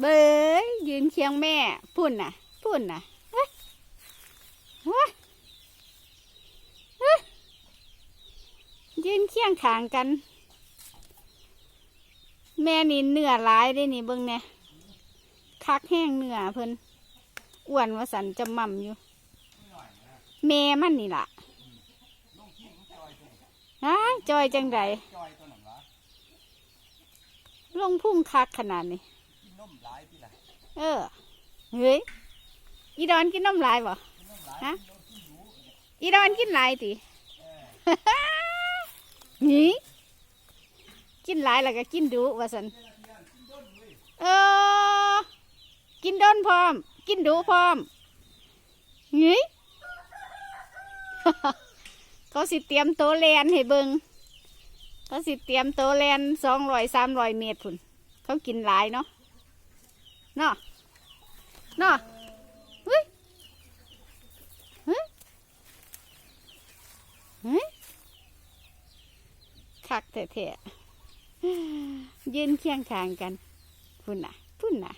เบยยืนเคียงแม่พุ่นน่ะ พุ่นน่ะเฮ้ยเฮ้ยเฮ้ยยืนเคียงขางกัน แม่นี่เนื้อหลายได้นี่เบิ่งเนี่ยคักแห้งเนื้อเพิ่นอ้วนว่าสันจะม่ำอยู่ แม่มันนี่ล่ะฮะจอยจังไดจอยลงพุ่งคักขนาดนี้ มหลายที่ละเออเฮ้ยอีดอนกินน้ำลายบ่กินนมหลายฮะกินนมที่อยู่อีดอนกินหลายติเออนี่กินหลายแล้วก็กินดุว่าสันเออ กินดนพร้อม กินดุพร้อมนี่เขาสิเตรียมโตะแลนให้เบิงเขาสิเตรียมโตะแลนสองร้อยสามร้อยเมตรพุ่นเขากินหลายเนาะเน่ะน่ะเฮ้ยเฮ้ยเฮ้ยคักแท้ๆยืนเคียงข้างกันพุ่นน่ะพุ่นน่ะ